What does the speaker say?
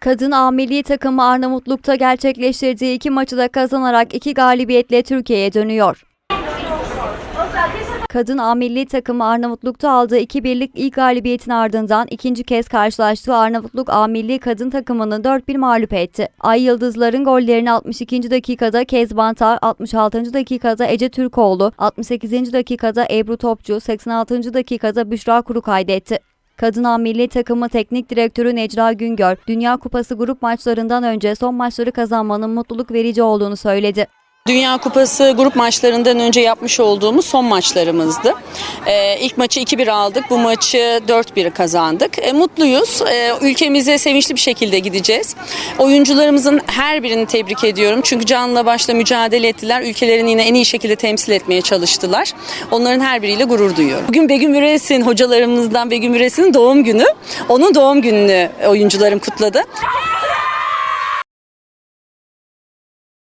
Kadın A milli takımı Arnavutluk'ta gerçekleştirdiği iki maçı da kazanarak iki galibiyetle Türkiye'ye dönüyor. Kadın A milli takımı Arnavutluk'ta aldığı 2-1'lik ilk galibiyetin ardından ikinci kez karşılaştığı Arnavutluk A milli kadın takımını 4-1 mağlup etti. Ay Yıldızların gollerini 62. dakikada Kezban Tar, 66. dakikada Ece Türkoğlu, 68. dakikada Ebru Topçu, 86. dakikada Büşra Kuru kaydetti. Kadın A milli takımı teknik direktörü Necla Güngör, Dünya Kupası grup maçlarından önce son maçları kazanmanın mutluluk verici olduğunu söyledi. Dünya Kupası grup maçlarından önce yapmış olduğumuz son maçlarımızdı. Ee, ilk maçı 2-1 aldık. Bu maçı 4-1 kazandık. E, mutluyuz. E, ülkemize sevinçli bir şekilde gideceğiz. Oyuncularımızın her birini tebrik ediyorum. Çünkü canla başla mücadele ettiler. Ülkelerini yine en iyi şekilde temsil etmeye çalıştılar. Onların her biriyle gurur duyuyorum. Bugün Begüm Üres'in, hocalarımızdan Begüm Üres'in doğum günü. Onun doğum gününü oyuncularım kutladı.